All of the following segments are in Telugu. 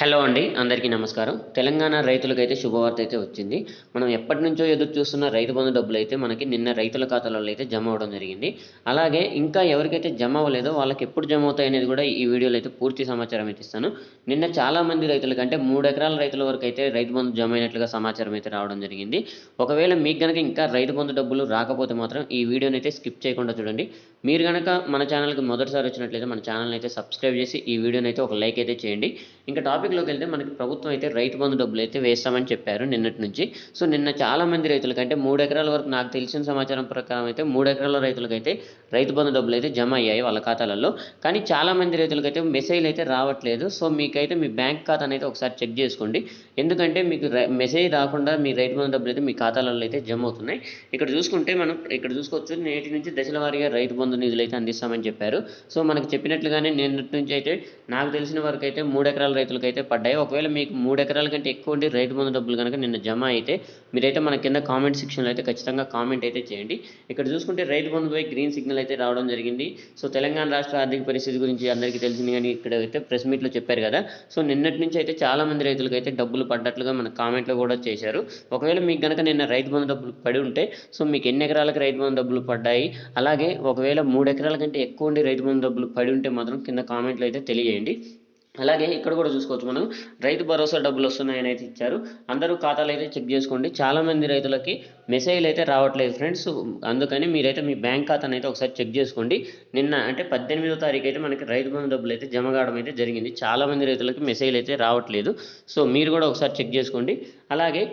హలో అండి అందరికీ నమస్కారం. తెలంగాణ రైతులకైతే శుభవార్త అయితే వచ్చింది. మనం ఎప్పటి నుంచో ఎదురు చూస్తున్న రైతు బంధు డబ్బులు అయితే మనకి నిన్న రైతుల ఖాతాలలో అయితే జమ అవ్వడం జరిగింది. అలాగే ఇంకా ఎవరికైతే జమ అవ్వలేదో వాళ్ళకి ఎప్పుడు జమ అవుతాయి అనేది కూడా ఈ వీడియోలో అయితే పూర్తి సమాచారం అయితే ఇస్తాను. నిన్న చాలామంది రైతులకంటే రైతులకి అంటే మూడు ఎకరాల రైతుల వరకు అయితే రైతు బంధు జమ అయినట్లుగా సమాచారం అయితే రావడం జరిగింది. ఒకవేళ మీకు కనుక ఇంకా రైతు బంధు డబ్బులు రాకపోతే మాత్రం ఈ వీడియోని అయితే స్కిప్ చేయకుండా చూడండి. మీరు కనుక మన ఛానల్కి మొదటిసారి వచ్చినట్లయితే మన ఛానల్ అయితే సబ్స్క్రైబ్ చేసి ఈ వీడియోని అయితే ఒక లైక్ అయితే చేయండి. ఇంకా టాపిక్లోకి వెళ్తే మనకి ప్రభుత్వం అయితే రైతు బంధు డబ్బులు అయితే వేస్తామని చెప్పారు నిన్నటి నుంచి. సో నిన్న చాలా మంది అంటే మూడు ఎకరాల వరకు నాకు తెలిసిన సమాచారం ప్రకారం అయితే మూడు ఎకరాల రైతులకైతే రైతు బంధు డబ్బులు అయితే జమ అయ్యాయి వాళ్ళ ఖాతాలలో. కానీ చాలా మంది రైతులకైతే మెసేజ్లు అయితే రావట్లేదు. సో మీకైతే మీ బ్యాంక్ ఖాతాను అయితే ఒకసారి చెక్ చేసుకోండి. ఎందుకంటే మీకు మెసేజ్ రాకుండా మీ రైతు బంధు డబ్బులు అయితే మీ ఖాతాలలో అయితే జమ అవుతున్నాయి. ఇక్కడ చూసుకుంటే మనం ఇక్కడ చూసుకోవచ్చు నేటి నుంచి దశల వారీగా రైతు బంధు నిధులు అయితే అందిస్తామని చెప్పారు. సో మనకు చెప్పినట్లుగానే నిన్నటి నుంచి అయితే నాకు తెలిసిన వరకు అయితే మూడు ఎకరాల రైతులకైతే అయితే పడ్డాయి. ఒకవేళ మీకు మూడు ఎకరాల కంటే ఎక్కువ ఉండి రైతు బంధు డబ్బులు కనుక నిన్న జమ అయితే మీరైతే మన కింద కామెంట్ సెక్షన్లో అయితే ఖచ్చితంగా కామెంట్ అయితే చేయండి. ఇక్కడ చూసుకుంటే రైతు బంధుపై గ్రీన్ సిగ్నల్ అయితే రావడం జరిగింది. సో తెలంగాణ రాష్ట్ర ఆర్థిక పరిస్థితి గురించి అందరికీ తెలిసింది కానీ ఇక్కడ అయితే ప్రెస్ మీట్లో చెప్పారు కదా. సో నిన్నటి నుంచి అయితే చాలా మంది రైతులకు అయితే డబ్బులు పడ్డట్లుగా మన కామెంట్లో కూడా చేశారు. ఒకవేళ మీకు కనుక నిన్న రైతు బంధు డబ్బులు పడి ఉంటే సో మీకు ఎన్ని ఎకరాలకు రైతు బంధు డబ్బులు పడ్డాయి? అలాగే ఒకవేళ మూడు ఎకరాల కంటే ఎక్కువ ఉండి రైతు బంధు డబ్బులు పడి ఉంటే మాత్రం కింద కామెంట్లో అయితే తెలియజేయండి. అలాగే ఇక్కడ కూడా చూసుకోవచ్చు మనం. రైతు భరోసా డబ్బులు వస్తున్నాయని అయితే ఇచ్చారు. అందరూ ఖాతాలు అయితే చెక్ చేసుకోండి. చాలామంది రైతులకి మెసేజ్లు అయితే రావట్లేదు ఫ్రెండ్స్. అందుకని మీరైతే మీ బ్యాంక్ ఖాతాను అయితే ఒకసారి చెక్ చేసుకోండి. నిన్న అంటే పద్దెనిమిదో తారీఖు అయితే మనకి రైతు బంధు డబ్బులు అయితే జమ కావడం అయితే జరిగింది. చాలామంది రైతులకి మెసేజ్లు అయితే రావట్లేదు. సో మీరు కూడా ఒకసారి చెక్ చేసుకోండి. అలాగే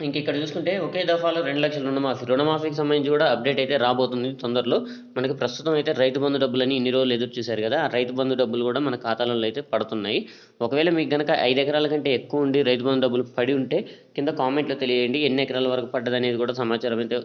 ఇంక ఇక్కడ చూసుకుంటే ఒకే దఫాలో రెండు లక్షల రుణమాఫీ. రుణమాఫీకి సంబంధించి కూడా అప్డేట్ అయితే రాబోతుంది తొందరలో. మనకి ప్రస్తుతం అయితే రైతు బంధు డబ్బులని ఇన్ని రోజులు ఎదురు చూశారు కదా ఆ రైతు బంధు డబ్బులు కూడా మన ఖాతాలలో అయితే పడుతున్నాయి. ఒకవేళ మీకు కనుక ఐదు ఎకరాల కంటే ఎక్కువ ఉండి రైతు బంధు డబ్బులు పడి ఉంటే కింద కామెంట్లో తెలియజేయండి ఎన్ని ఎకరాల వరకు పడ్డది అనేది కూడా సమాచారం అయితే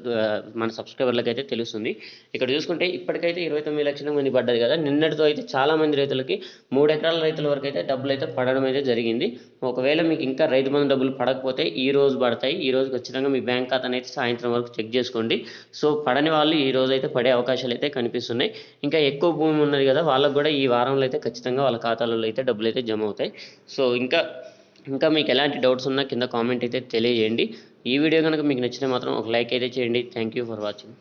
మన సబ్స్క్రైబర్లకు అయితే తెలుస్తుంది. ఇక్కడ చూసుకుంటే ఇప్పటికైతే ఇరవై తొమ్మిది లక్షల మంది పడ్డది కదా. నిన్నటితో అయితే చాలా మంది రైతులకి మూడు ఎకరాల రైతుల వరకు అయితే డబ్బులు అయితే పడడం అయితే జరిగింది. ఒకవేళ మీకు ఇంకా రైతు బంధు డబ్బులు పడకపోతే ఈ రోజు పడతాయి. ఈ రోజు ఖచ్చితంగా మీ బ్యాంక్ ఖాతాను అయితే సాయంత్రం వరకు చెక్ చేసుకోండి. సో పడని వాళ్ళు ఈ రోజు అయితే పడే అవకాశాలు అయితే కనిపిస్తున్నాయి. ఇంకా ఎక్కువ భూమి ఉన్నది కదా వాళ్ళకు కూడా ఈ వారంలో అయితే ఖచ్చితంగా వాళ్ళ ఖాతాలలో అయితే డబ్బులు అయితే జమ అవుతాయి. సో ఇంకా ఇంకా మీకు ఎలాంటి డౌట్స్ ఉన్నా కింద కామెంట్ అయితే తెలియజేయండి. ఈ వీడియో కనుక మీకు నచ్చితే మాత్రం ఒక లైక్ అయితే చేయండి. Thank you for watching